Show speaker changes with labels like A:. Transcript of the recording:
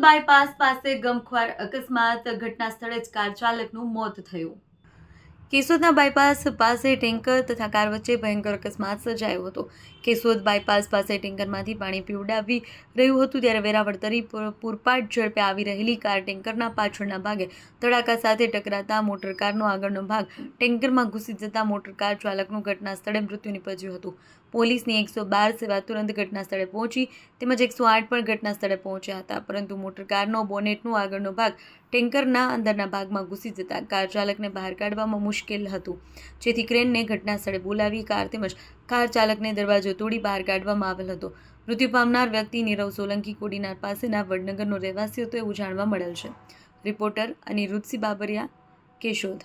A: Bypass પાસે ગમખ્વાર અકસ્માત. ઘટના સ્થળે જ કાર ચાલકનું મોત થયું. કેશોદના બાયપાસ પાસે ટેન્કર તથા કાર વચ્ચે ભયંકર અકસ્માત સર્જાયો હતો. કેશોદ બાયપાસ પાસે ટેન્કરમાંથી પાણી પીવડાવી રહ્યું હતું ત્યારે વેરાવળ તરી પૂરપાટ ઝડપે આવી રહેલી કાર ટેન્કરના પાછળના ભાગે ધડાકા સાથે ટકરાતા મોટર કારનો આગળનો ભાગ ટેન્કરમાં ઘૂસી જતા મોટર કાર ચાલકનું ઘટના સ્થળે મૃત્યુ નિપજ્યું હતું. પોલીસની એકસો બાર સેવા તુરંત ઘટના સ્થળે પહોંચી તેમજ એકસો આઠ પણ ઘટના સ્થળે પહોંચ્યા હતા. પરંતુ મોટર કારનો બોનેટનો આગળનો ભાગ ટેન્કરના અંદરના ભાગમાં ઘૂસી જતા કાર ચાલકને બહાર કાઢવામાં મુશ્કેલ હતું. જેથી ક્રેનને ઘટના સ્થળે બોલાવી કાર તેમજ કાર ચાલકને દરવાજો તોડી બહાર કાઢવામાં આવેલ હતો. મૃત્યુ પામનાર વ્યક્તિ નીરવ સોલંકી કોડીનાર પાસેના વડનગરનો રહેવાસી હતો એવું જાણવા મળેલ છે. રિપોર્ટર અનિરુદ્ધસિંહ બાબરિયા કેશોદ.